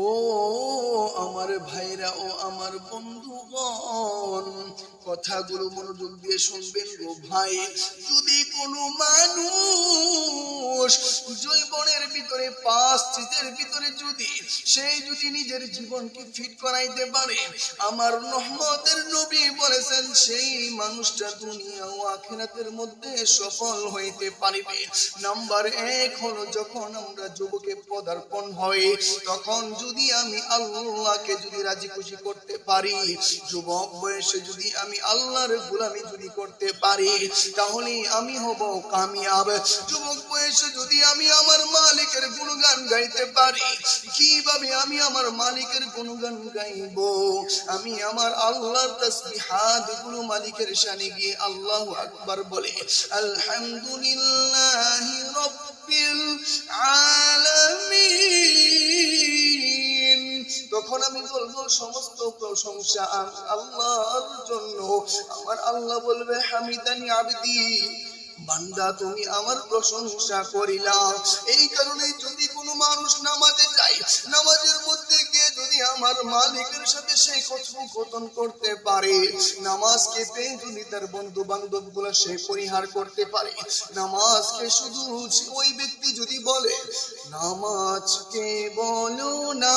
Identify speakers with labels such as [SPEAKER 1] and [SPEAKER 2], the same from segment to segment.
[SPEAKER 1] ও আমার ভাইরা ও আমার বন্ধুগণ, কথাগুলো মনোযোগ দিয়ে শুনবেন গো ভাই। যদি কোনো মানুষ জৈবনের ভিতরে পাঁচ চিজের ভিতরে যদি সেই যদি নিজের জীবনকে ফিট করাইতে পারে, আমার নহমতের নবী বলেছেন, সেই মানুষটা দুনিয়া ও আখিরাতের মধ্যে সফল হইতে পারিবে। নাম্বার এক হলো, যখন আমরা যুবকে পদার্পণ হয় তখন যদি আমি আল্লাহকে যদি রাজি খুশি করতে পারি, যুবক বয়সে যদি আমি আল্লাহর গোলামি যদি করতে পারি তাহলে আমি হব কামিয়াব। যুবক বয়সে যদি আমি আমার মালিকের গুণগান গাইতে পারি, কীভাবে আমি আমার মালিকের গুণগান গাইব? আমি আমার আল্লাহর তাসবিহাতগুলো মালিকের শানে গিয়ে আল্লাহু আকবার বলে, আলহামদুলিল্লাহি রাব্বিল আমার বান্দা তুমি আমার প্রশংসা করিলা। এই কারণে যদি কোনো মানুষ নামাজে যায়, নামাজের মধ্যে গিয়ে যদি আমার মালিকের সাথে সে কথোপকথন করতে পারে, নামাজকে পেয়ে যদি তার বন্ধু বান্ধবগুলো সে পরিহার করতে পারে, নামাজকে শুধু ওই ব্যক্তি যদি বলে, নামাজকে বলো না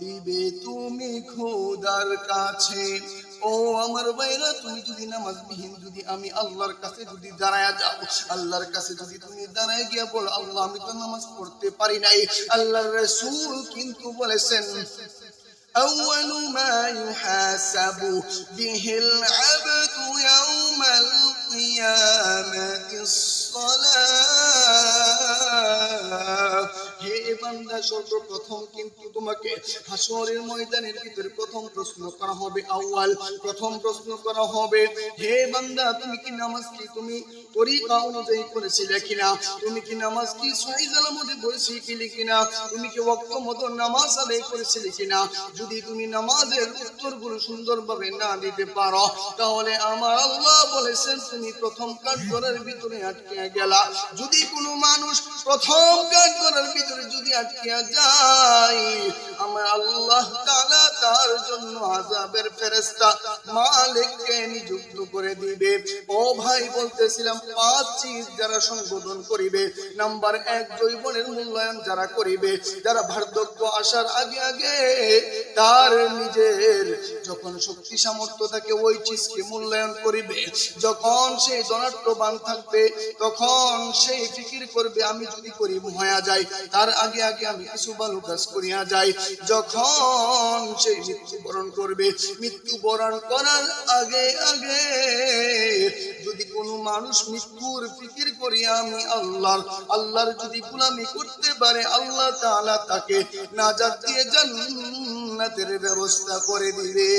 [SPEAKER 1] দিবে তুমি খোদার কাছে ও আমার ভাইরা তুমি যদি নামাজ বিহীন যদি আমি আল্লাহর কাছে যদি দাঁড়ায় যাও আল্লাহর কাছে যদি তুমি দাঁড়ায় গিয়া বলো আল্লাহ আমি তো নামাজ পড়তে পারি নাই আল্লাহর রাসূল কিন্তু বলেছেন أول ما يحاسب به العبد يوم القيامة الصلاة হে বান্দা সর্বপ্রথম কিন্তু তোমাকে হাসরের ময়দানের ভিতরে প্রথম প্রশ্ন করা হবে, আউয়াল। প্রথম প্রশ্ন করা হবে, হে বান্দা, তুমি কি নামাজ কি তুমি তরিকা অনুযায়ী করেছিলে কিনা? তুমি কি নামাজ কি কিনা? তুমি কি মতো নামাজ আদায় করেছিলে কিনা? যদি তুমি নামাজের উত্তরগুলো সুন্দরভাবে না দিতে পারো, তাহলে আমার আল্লাহ বলেছেন, তুমি প্রথম কাজ করার ভিতরে আটকে গেলা। যদি কোনো মানুষ প্রথম কাজ করার ভিতরে যদি আটকে যায় জন্য আযাবের ফেরেশতা মালিককে নিযুক্ত করে দিবে। ও ভাই বলতেছিলাম, পাঁচ চিজ যারা সংশোধন করিবে। নাম্বার এক, জৈবনের মূল্যায়ন যারা করিবে, যারা বার্ধক্য আসার আগে আগে তার নিজের যখন শক্তি সামর্থ্য থাকে ওই চিজকে মূল্যায়ন করিবে। যখন সে ধনাট্যবান থাকবে, তখন সেই ফিকির করবে, আমি যদি করি হয়ে যায় তার আগে আগে আমি কিছু ভালো কাজ করিয়া যাই। যখন সেই মৃত্যুবরণ করবে। মৃত্যুবরণ করার আগে আগে যদি কোনো মানুষ মৃত্যুর ফিকির করি আমি আল্লাহর আল্লাহর যদি গুলামি করতে পারে, আল্লাহ তাআলা তাকে নাজাত দিয়ে জান্নাতের ব্যবস্থা করে দিবে।